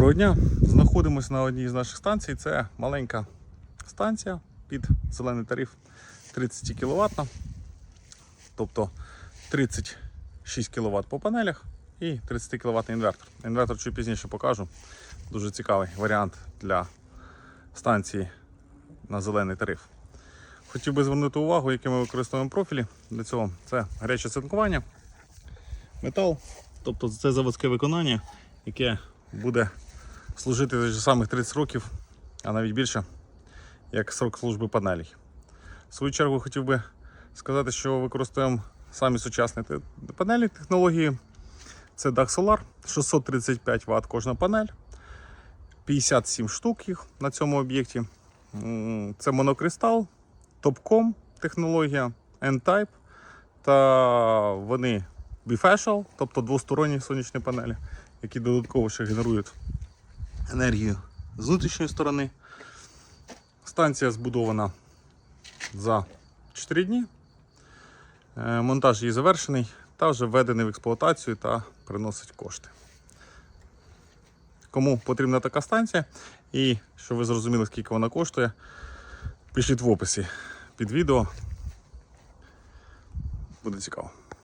Доброго дня! Знаходимося на одній з наших станцій. Це маленька станція під зелений тариф 30 кВт. Тобто 36 кВт по панелях і 30 кВт інвертор. Інвертор чуть пізніше покажу. Дуже цікавий варіант для станції на зелений тариф. Хотів би звернути увагу, які ми використовуємо профілі для цього. Це гаряче цинкування, метал, тобто це заводське виконання, яке буде служити тих же самих 30 років, а навіть більше, як срок служби панелей. В свою чергу хотів би сказати, що використовуємо самі сучасні панелі технології. Це Dach Solar, 635 Вт кожна панель, 57 штук їх на цьому об'єкті. Це монокристал, Topcom технологія, N-Type та вони bifacial, тобто двосторонні сонячні панелі, які додатково ще генерують енергію з внутрішньої сторони. Станція збудована за 4 дні. Е, Монтаж її завершений та вже введений в експлуатацію та приносить кошти. Кому потрібна така станція і щоб ви зрозуміли, скільки вона коштує, пишіть в описі під відео. Буде цікаво.